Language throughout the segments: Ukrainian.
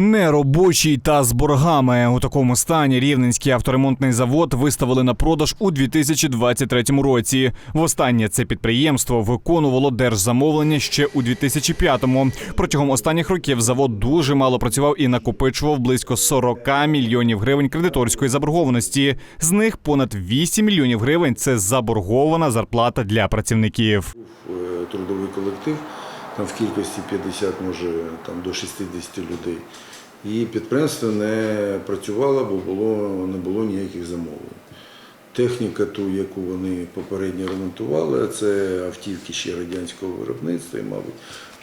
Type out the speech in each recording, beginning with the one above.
Неробочий та з боргами у такому стані рівненський авторемонтний завод виставили на продаж у 2023 році. Востаннє це підприємство виконувало держзамовлення ще у 2005-му. Протягом останніх років завод дуже мало працював і накопичував близько 40 мільйонів гривень кредиторської заборгованості. З них понад 8 мільйонів гривень це заборгована зарплата для працівників. е, трудовий колектив, там в кількості 50, може там до 60 людей. І підприємство не працювало, бо було, не було ніяких замовлень. Техніка, ту, яку вони попередньо ремонтували, це автівки ще радянського виробництва, і, мабуть,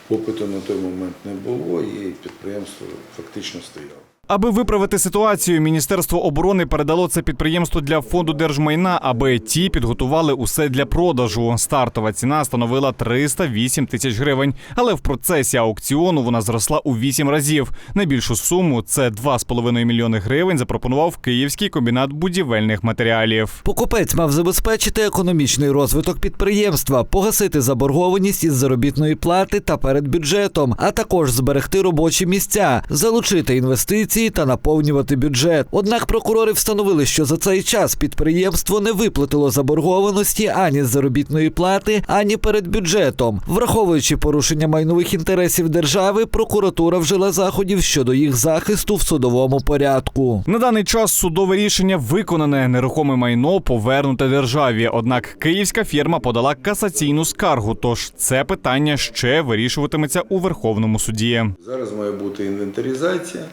попиту на той момент не було, і підприємство фактично стояло. Аби виправити ситуацію, Міністерство оборони передало це підприємство для фонду держмайна, аби ті підготували усе для продажу. Стартова ціна становила 308 тисяч гривень, але в процесі аукціону вона зросла у 8 разів. Найбільшу суму це 2,5 мільйони гривень. Запропонував Київський комбінат будівельних матеріалів. Покупець мав забезпечити економічний розвиток підприємства, погасити заборгованість із заробітної плати та перед бюджетом, а також зберегти робочі місця, залучити інвестиції та наповнювати бюджет. Однак прокурори встановили, що за цей час підприємство не виплатило заборгованості ані з заробітної плати, ані перед бюджетом. Враховуючи порушення майнових інтересів держави, прокуратура вжила заходів щодо їх захисту в судовому порядку. На даний час судове рішення виконане. Нерухоме майно повернуте державі. Однак київська фірма подала касаційну скаргу. Тож це питання ще вирішуватиметься у Верховному суді. Зараз має бути інвентаризація,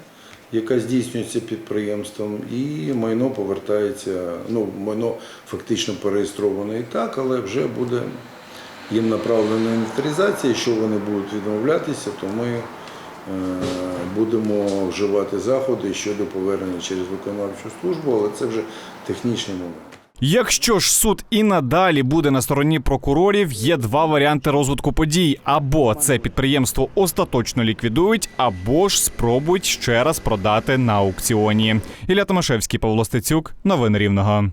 яка здійснюється підприємством, і майно повертається. Ну, майно фактично переєстроване і так, але вже буде їм направлена інвентаризація. Що вони будуть відмовлятися, то ми е, будемо вживати заходи щодо повернення через виконавчу службу, але це вже технічний момент. Якщо ж суд і надалі буде на стороні прокурорів, є два варіанти розвитку подій: або це підприємство остаточно ліквідують, або ж спробують ще раз продати на аукціоні. Ілля Томашевський, Павло Стецюк, новини Рівного.